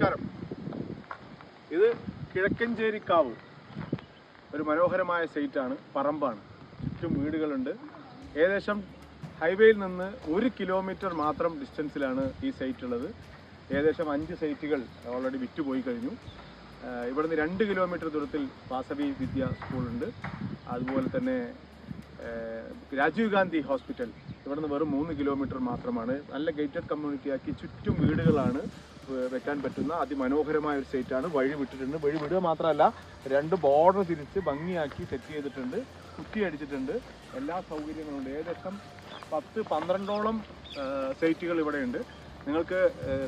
നമസ്കാരം. ഇത് കിഴക്കഞ്ചേരിക്കാവ്. ഒരു മനോഹരമായ സൈറ്റാണ് പറമ്പാണ്. ചുറ്റും വീടുകളുണ്ട്. ഏകദേശം ഹൈവേയിൽ നിന്ന് ഒരു കിലോമീറ്റർ മാത്രം ഡിസ്റ്റൻസിലാണ് ഈ സൈറ്റ് ഉള്ളത് ഏകദേശം അഞ്ച് സൈറ്റുകൾ ഓൾറെഡി വിറ്റുപോയി കഴിഞ്ഞു. ഇവിടുന്ന് രണ്ട് കിലോമീറ്റർ ദൂരത്തിൽ വാസവി വിദ്യ സ്കൂളുണ്ട്. അതുപോലെ തന്നെ രാജീവ് ഗാന്ധി ഹോസ്പിറ്റൽ. ഇവിടുന്ന് വെറും മൂന്ന് കിലോമീറ്റർ മാത്രമാണ്. നല്ല ഗേറ്റഡ് കമ്മ്യൂണിറ്റി ആക്കി ചുറ്റും വീടുകളാണ്. വെക്കാൻ പറ്റുന്ന അതിമനോഹരമായ ഒരു സൈറ്റാണ് വഴി വിട്ടിട്ടുണ്ട്. വഴി വിടുക മാത്രമല്ല രണ്ട് ബോർഡർ തിരിച്ച് ഭംഗിയാക്കി സെറ്റ് ചെയ്തിട്ടുണ്ട്. കുറ്റി അടിച്ചിട്ടുണ്ട്. എല്ലാ സൗകര്യങ്ങളുണ്ട്. ഏകദേശം പത്ത് പന്ത്രണ്ടോളം സൈറ്റുകൾ ഇവിടെയുണ്ട്. നിങ്ങൾക്ക്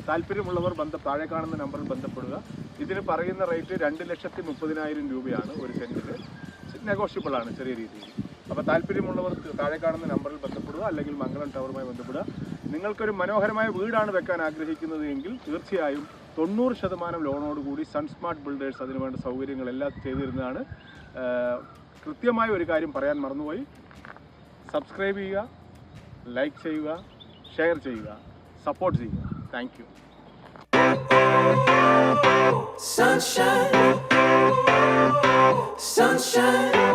താല്പര്യമുള്ളവർ ബന്ധ താഴെ കാണുന്ന നമ്പറിൽ ബന്ധപ്പെടുക. ഇതിന് പറയുന്ന റേറ്റ് രണ്ട് ലക്ഷത്തി മുപ്പതിനായിരം രൂപയാണ് ഒരു സെന്റിന് നെഗോഷ്യബിൾ ആണ് ചെറിയ രീതിയിൽ. അപ്പോൾ താല്പര്യമുള്ളവർ താഴെ കാണുന്ന നമ്പറിൽ ബന്ധപ്പെടുക അല്ലെങ്കിൽ മംഗളം ടവറുമായി ബന്ധപ്പെടുക. നിങ്ങൾക്കൊരു മനോഹരമായ വീടാണ് വെക്കാൻ ആഗ്രഹിക്കുന്നത് എങ്കിൽ തീർച്ചയായും തൊണ്ണൂറ് ശതമാനം ലോണോടുകൂടി സൺസ്മാർട്ട് ബിൽഡേഴ്സ് അതിനു വേണ്ട സൗകര്യങ്ങളെല്ലാം ചെയ്തിരുന്നതാണ്. തരുന്നതാണ് കൃത്യമായ ഒരു കാര്യം പറയാൻ മറന്നുപോയി. സബ്സ്ക്രൈബ് ചെയ്യുക ലൈക്ക് ചെയ്യുക ഷെയർ ചെയ്യുക സപ്പോർട്ട് ചെയ്യുക. Thank you. Sunshine, sunshine.